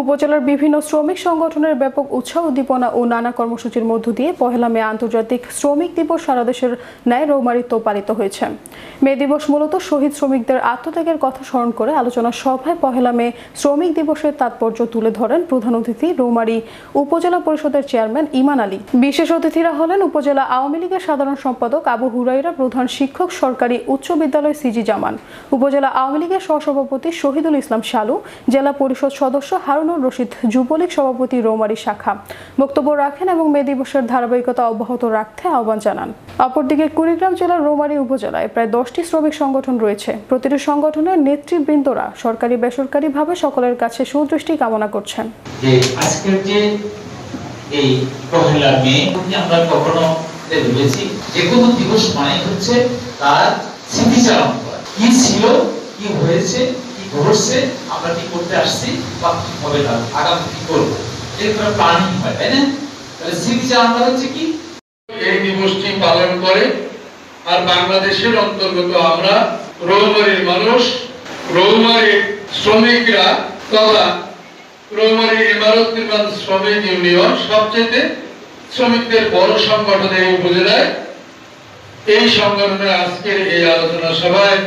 উপজেলার বিভিন্ন শ্রমিক সংগঠনের ব্যাপক উৎসাহ উদ্দীপনা ও নানা কর্মসূচির মধ্য দিয়ে পহেলা মে আন্তর্জাতিক শ্রমিক দিবস সারা দেশের ন্যায় রৌমারিত্ব পালিত হয়েছে। মে দিবস মূলত শহীদ শ্রমিকদের আত্মত্যাগের কথা স্মরণ করে আলোচনা সভায় পহেলা মে শ্রমিক দিবসের তাৎপর্য তুলে ধরেন প্রধান অতিথি রৌমারী উপজেলা পরিষদের চেয়ারম্যান ইমান আলী। বিশেষ অতিথিরা হলেন উপজেলা আওয়ামী লীগের সাধারণ সম্পাদক আবু হুরাইরা প্রধান শিক্ষক সরকারি উচ্চ বিদ্যালয় সিজি জামান, উপজেলা আওয়ামী লীগের সহসভাপতি শহীদুল ইসলাম শালু, জেলা পরিষদ সদস্য হারুনুর রশিদ যুবলীগ সভাপতি রৌমারী শাখা। বক্তব্য রাখেন এবং মে দিবসের ধারাবাহিকতা অব্যাহত রাখতে আহ্বান জানান। অপরদিকে কুড়িগ্রাম জেলার রৌমারী উপজেলায় প্রায় দশটি শ্রমিক সংগঠন রয়েছে। প্রতিটি সংগঠনের নেতৃবৃন্দরা সরকারি বেসরকারিভাবে সকলের কাছে সুদৃষ্টি কামনা করছেন। এই তার স্মৃতিচারণ কি ছিল, কি হয়েছে কি আমরা কি করতে আসছি বা কি হবে না, আগামী কি করব? এরকম প্ল্যানিং হয়, তাই না? তাহলে স্মৃতিচারণটা হচ্ছে কি? এই দিবসটি পালন করে আর বাংলাদেশের অন্তর্গত আমরা রৌমারীর মানুষ রৌমারীর শ্রমিকরা তথা রৌমারীর ইমারত নির্মাণ শ্রমিক ইউনিয়ন সবচেয়ে শ্রমিকদের বড় সংগঠন এই উপজেলায়। এই সংগঠনের আজকের এই আলোচনা সভায়